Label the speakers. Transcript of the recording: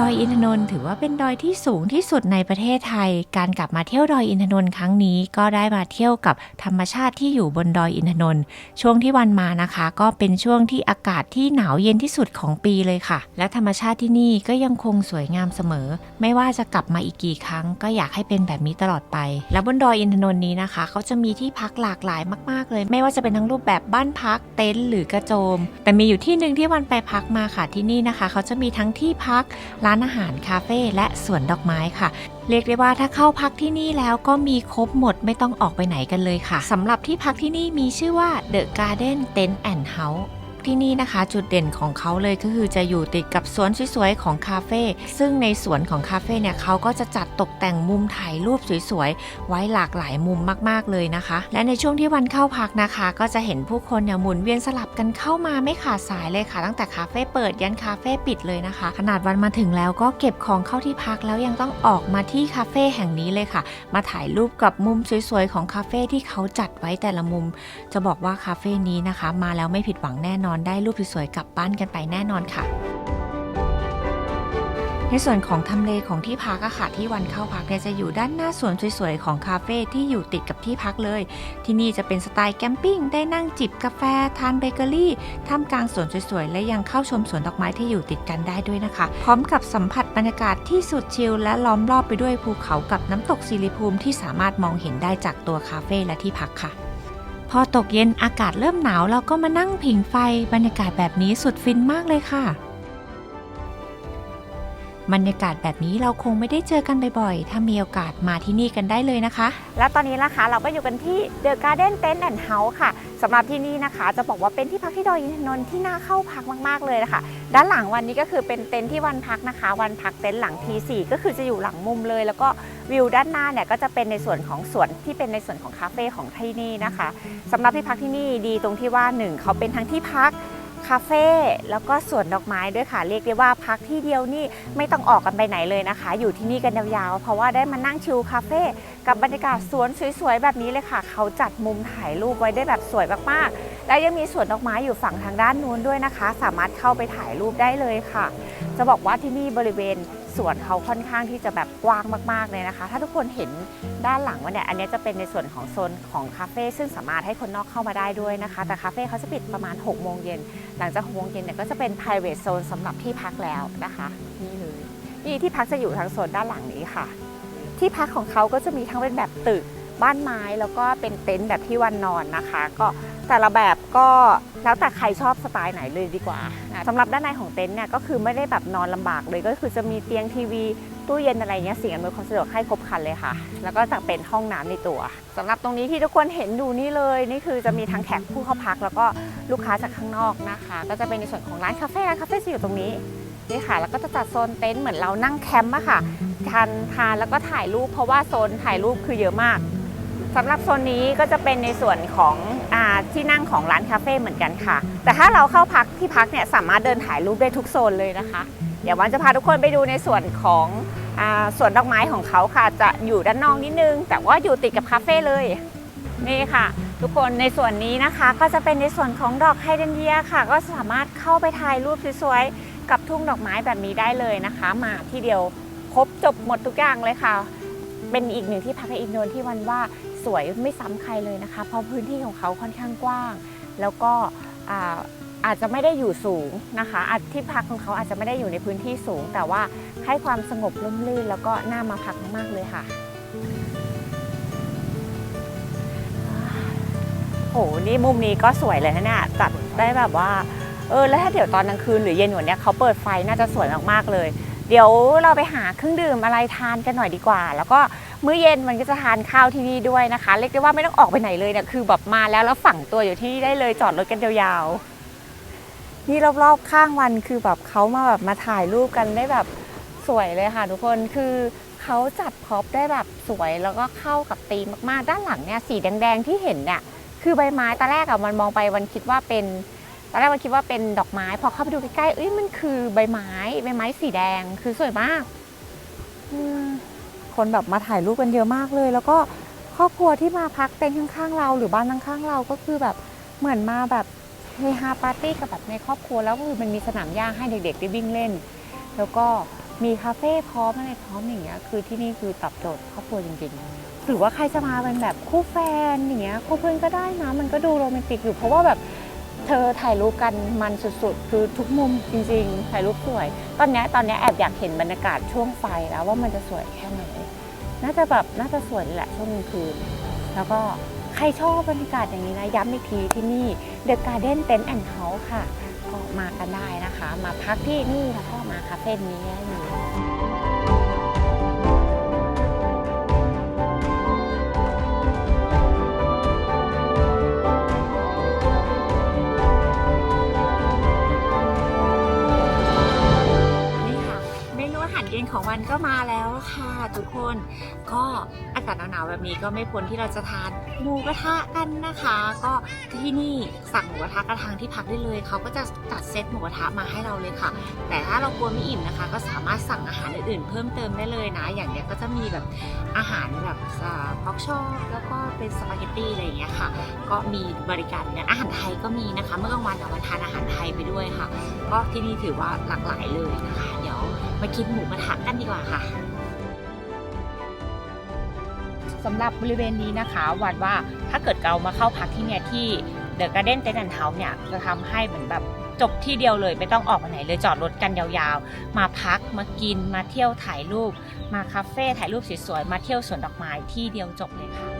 Speaker 1: ดอยอินทนนท์ถือว่าเป็นดอยที่สูงที่สุดในประเทศไทย การกลับมาเที่ยวดอยอินทนนท์ครั้งนี้ก็ได้มาเที่ยวกับธรรมชาติที่อยู่บนดอยอินทนนท์ช่วงที่วันมานะคะ ก็เป็นช่วงที่อากาศที่หนาวเย็นที่สุดของปีเลยค่ะ และธรรมชาติที่นี่ก็ยังคงสวยงามเสมอ ไม่ว่าจะกลับมาอีกกี่ครั้ง ก็อยากให้เป็นแบบนี้ตลอดไป และบนดอยอินทนนท์นี้นะคะเขาจะมีที่พักหลากหลายมาก ๆ เลย ไม่ว่าจะเป็นทั้งรูปแบบบ้านพักเต็นท์หรือกระโจม แต่มีอยู่ที่หนึ่งที่วันไปพักมาค่ะที่นี่นะคะ เขาจะมีทั้งที่พักร้านอาหารคาเฟ่และสวนดอกไม้ค่ะ เรียกได้ว่าถ้าเข้าพักที่นี่แล้วก็มีครบหมดไม่ต้องออกไปไหนกันเลยค่ะสำหรับที่พักที่นี่มีชื่อว่า The Garden Tent and House ที่นี่นะคะ จุดเด่นของเขาเลยก็คือจะอยู่ติดกับสวนสวยๆของคาเฟ่ซึ่งในสวนของคาเฟ่เนี่ยเขาก็จะจัดตกแต่งมุมถ่ายรูปสวยๆไว้หลากหลายมุมมากๆเลยนะคะ และในช่วงที่วันเข้าพักนะคะ ก็จะเห็นผู้คนเนี่ยหมุนเวียนสลับกันเข้ามาไม่ขาดสายเลยค่ะ ตั้งแต่คาเฟ่เปิดยันคาเฟ่ปิดเลยนะคะ ขนาดวันมาถึงแล้วก็เก็บของเข้าที่พักแล้วยังต้องออกมาที่คาเฟ่แห่งนี้เลยค่ะ มาถ่ายรูปกับมุมสวยๆของคาเฟ่ที่เขาจัดไว้แต่ละมุม จะบอกว่าคาเฟ่นี้นะคะ มาแล้วไม่ผิดหวังแน่นอนได้รูปสวยๆกลับบ้านกันไปแน่นอนค่ะ ในส่วนของทำเลของที่พักอะค่ะที่วันเข้าพักเนี่ยจะอยู่ด้านหน้าสวนสวยๆของคาเฟ่ที่อยู่ติดกับที่พักเลย ที่นี่จะเป็นสไตล์แคมปิ้งได้นั่งจิบกาแฟทานเบเกอรี่ท่ามกลางสวนสวยๆ และยังเข้าชมสวนดอกไม้ที่อยู่ติดกันได้ด้วยนะคะ พร้อมกับสัมผัสบรรยากาศที่สุดชิลและล้อมรอบไปด้วยภูเขากับน้ำตกสิริภูมิที่สามารถมองเห็นได้จากตัวคาเฟ่และที่พักค่ะ พอตกเย็นอากาศเริ่มหนาวเราก็มานั่งผิงไฟบรรยากาศแบบนี้สุดฟินมากเลยค่ะ บรรยากาศแบบนี้เราคงไม่ได้เจอกันบ่อยๆ ถ้ามีโอกาสมาที่นี่กันได้เลยนะคะ
Speaker 2: และตอนนี้นะคะเราก็อยู่กันที่ The Garden Tent and House ค่ะสำหรับที่นี่นะคะ จะบอกว่าเป็นที่พักที่ดอยอินทนนท์ที่น่าเข้าพักมากๆเลยนะคะ ด้านหลังวันนี้ก็คือเป็นเต็นท์ที่วันพักนะคะ วันพักเต็นท์หลังทีสี่ก็คือจะอยู่หลังมุมเลย แล้วก็วิวด้านหน้าเนี่ยก็จะเป็นในส่วนของสวนที่เป็นในส่วนของคาเฟ่ของที่นี่นะคะสำหรับที่พักที่นี่ดีตรงที่ว่าหนึ่งเขาเป็นทั้งที่พัก คาเฟ่แล้วก็สวนดอกไม้ด้วยค่ะ เรียกได้ว่าพักที่เดียวนี่ไม่ต้องออกกันไปไหนเลยนะคะ อยู่ที่นี่กันยาวๆเพราะว่าได้มานั่งชิลคาเฟ่กับบรรยากาศสวนสวยๆแบบนี้เลยค่ะ เขาจัดมุมถ่ายรูปไว้ได้แบบสวยมากๆ และยังมีสวนดอกไม้อยู่ฝั่งทางด้านนู้นด้วยนะคะ สามารถเข้าไปถ่ายรูปได้เลยค่ะ จะบอกว่าที่นี่บริเวณ สวนเขาค่อนข้างที่จะแบบกว้างมากๆเลยนะคะ ถ้าทุกคนเห็นด้านหลังว่าเนี่ยอันนี้จะเป็นในส่วนของโซนของคาเฟ่ซึ่งสามารถให้คนนอกเข้ามาได้ด้วยนะคะ แต่คาเฟ่เขาจะปิดประมาณ6โมงเย็นหลังจาก6โมงเย็นเนี่ยก็จะเป็น private zone สำหรับที่พักแล้วนะคะนี่เลยนี่ที่พักจะอยู่ทางโซนด้านหลังนี้ค่ะ ที่พักของเขาก็จะมีทั้งเป็นแบบตึกบ้านไม้แล้วก็เป็นเต็นท์แบบที่วันนอนนะคะ ก็ แต่ละแบบก็แล้วแต่ใครชอบสไตล์ไหนเลยดีกว่านะสำหรับด้านในของเต็นท์เนี่ยก็คือไม่ได้แบบนอนลำบากเลยก็คือจะมีเตียงทีวีตู้เย็นอะไรเงี้ยสิ่งอำนวยความสะดวกให้ครบครันเลยค่ะ แล้วก็จะเป็นห้องน้ำในตัวสำหรับตรงนี้ที่ทุกคนเห็นดูนี่เลยนี่คือจะมีทั้งแขกผู้เข้าพัก แล้วก็ลูกค้าจากข้างนอกนะคะ ก็จะเป็นในส่วนของร้านคาเฟ่ร้านคาเฟ่จะอยู่ตรงนี้นี่ค่ะ แล้วก็จะจัดโซนเต็นท์เหมือนเรานั่งแคมป์อะค่ะทานทานแล้วก็ถ่ายรูปเพราะว่าโซนถ่ายรูปคือเยอะมาก สำหรับโซนนี้ก็จะเป็นในส่วนของอที่นั่งของร้านคาเฟ่เหมือนกันค่ะ แต่ถ้าเราเข้าพักที่พักเนี่ยสามารถเดินถ่ายรูปได้ทุกโซนเลยนะคะ เดี๋ยววันจะพาทุกคนไปดูในส่วนของอสวนดอกไม้ของเขาค่ะ จะอยู่ด้านนอกนิดนึง แต่ว่าอยู่ติดกับคาเฟ่เลยนี่ค่ะ ทุกคนในส่วนนี้นะคะก็จะเป็นในส่วนของดอกไฮเดรนเยียค่ะ ก็สามารถเข้าไปถ่ายรูปสวยๆกับทุ่งดอกไม้แบบนี้ได้เลยนะคะ มาที่เดียวครบจบหมดทุกอย่างเลยค่ะ เป็นอีกหนึ่งที่พักในอินโดนที่วันว่าสวยไม่ซ้ำใครเลยนะคะ เพราะพื้นที่ของเขาค่อนข้างกว้าง แล้วก็อาอาจจะไม่ได้อยู่สูงนะคะอาที่พักของเขาอาจจะไม่ได้อยู่ในพื้นที่สูง แต่ว่าให้ความสงบร่มรื่น แล้วก็น่ามาพักมากเลยค่ะโหนี่มุมนี้ก็สวยเลยนะเนี่ยจัดได้แบบว่าเออแล้วถ้าเดี๋ยวตอนกลางคืนหรือเย็นว่านี้เขาเปิดไฟน่าจะสวยมากๆเลย เดี๋ยวเราไปหาเครื่องดื่มอะไรทานกันหน่อยดีกว่า แล้วก็มื้อเย็นมันก็จะทานข้าวที่นี่ด้วยนะคะ เรียกได้ว่าไม่ต้องออกไปไหนเลยเนี่ยคือแบบมาแล้วแล้วฝังตัวอยู่ที่นี่ได้เลยจอดรถกันยาวๆนี่รอบๆข้างวันคือแบบเขามาแบบมาถ่ายรูปกันได้แบบสวยเลยค่ะทุกคนคือเขาจัดพร็อพได้แบบสวยแล้วก็เข้ากับธีมมากๆ ด้านหลังเนี่ยสีแดงๆที่เห็นเนี่ยคือใบไม้ตอนแรกอะมันมองไปวันคิดว่าเป็น อนแรกมันคิดว่าเป็นดอกไม้ พอเข้าไปดูใกล้ๆเอ้ยมันคือใบไม้ใบไม้สีแดงคือสวยมากอืมคนแบบมาถ่ายรูปกันเยอะมากเลย แล้วก็ครอบครัวที่มาพักเต็นท์ข้างๆเรา หรือบ้านข้างๆเราก็คือแบบเหมือนมาแบบเฮฮาปาร์ตี้กับแบบในครอบครัวแล้วคือมันมีสนามหญ้าให้เด็กๆได้วิ่งเล่น แล้วก็มีคาเฟ่พร้อมอะไรพร้อมอย่างเงี้ยคือที่นี่คือตอบโจทย์ครอบครัวจริงๆ หรือว่าใครจะมาเป็นแบบคู่แฟนอย่างเงี้ยคู่เพื่อนก็ได้นะมันก็ดูโรแมนติกอยู่เพราะว่าแบบ เธอถ่ายรูปกันมันสุดๆ คือทุกมุมจริงๆ ถ่ายรูปสวย ตอนนี้ตอนนี้แอบอยากเห็นบรรยากาศช่วงไฟแล้วว่ามันจะสวยแค่ไหน น่าจะแบบน่าจะสวยแหละช่วงกลางคืน แล้วก็ใครชอบบรรยากาศอย่างนี้นะ ย้ำอีกทีที่นี่ The Garden Tent and House ค่ะ ก็มากันได้นะคะ มาพักที่นี่แล้วก็มาคาเฟ่นี้ได้เลย หารเย็นของวันก็มาแล้วค่ะทุกคน ก็อากาศหนาวๆแบบนี้ก็ไม่พ้นที่เราจะทานหมูกระทะกันนะคะ ก็ที่นี่สั่งหมูกระทะกระทางที่พักได้เลยเขาก็จะจัดเซตหมูกระทะมาให้เราเลยค่ะ แต่ถ้าเรากลัวไม่อิ่มนะคะ ก็สามารถสั่งอาหารอื่นๆ เพิ่มเติมได้เลยนะ อย่างเนี้ยก็จะมีแบบอาหารแบบพ็อกชอปแล้วก็เป็นสปาเกตตี้อะไรอย่างเงี้ยค่ะ ก็มีบริการเนี่ยอาหารไทยก็มีนะคะ เมื่อกลางวันเอามาทานอาหารไทยไปด้วยค่ะ ก็ที่นี่ถือว่าหลากหลายเลยนะคะ มากินหมูกระทะกันดีกว่าค่ะสำหรับบริเวณนี้นะคะวันว่าถ้าเกิดเรามาเข้าพักที่เนี่ยที่เดอะการ์เด้นเต็นท์เฮาส์เนี่ยจะทำให้เหมือนแบบจบที่เดียวเลยไม่ต้องออกไปไหนเลยจอดรถกันยาวๆ มาพักมากินมาเที่ยวถ่ายรูป มาคาเฟ่ถ่ายรูปสวยๆมาเที่ยวสวนดอกไม้ที่เดียวจบเลยค่ะ